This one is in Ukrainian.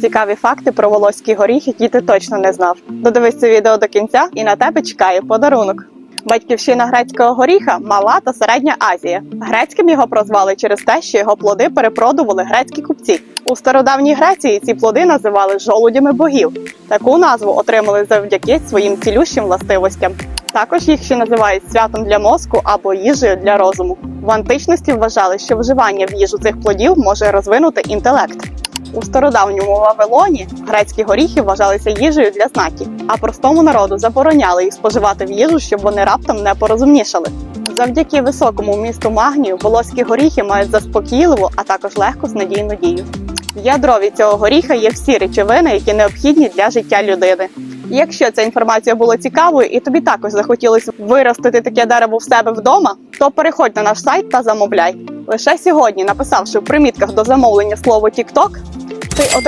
Цікаві факти про волоський горіх, які ти точно не знав. Додивись це відео до кінця, і на тебе чекає подарунок. Батьківщина грецького горіха мала та середня Азія. Грецьким його прозвали через те, що його плоди перепродували грецькі купці. У стародавній Греції ці плоди називали жолудями богів. Таку назву отримали завдяки своїм цілющим властивостям. Також їх ще називають святом для мозку або їжею для розуму. В античності вважали, що вживання в їжу цих плодів може розвинути інтелект. У стародавньому Вавилоні грецькі горіхи вважалися їжею для знаків, а простому народу забороняли їх споживати в їжу, щоб вони раптом не порозумнішали. Завдяки високому вмісту магнію волоські горіхи мають заспокійливу, а також легку снадійну дію. В ядрові цього горіха є всі речовини, які необхідні для життя людини. Якщо ця інформація була цікавою і тобі також захотілося виростити таке дерево в себе вдома, то переходь на наш сайт та замовляй. Лише сьогодні, написавши в примітках до замовлення слово TikTok, ти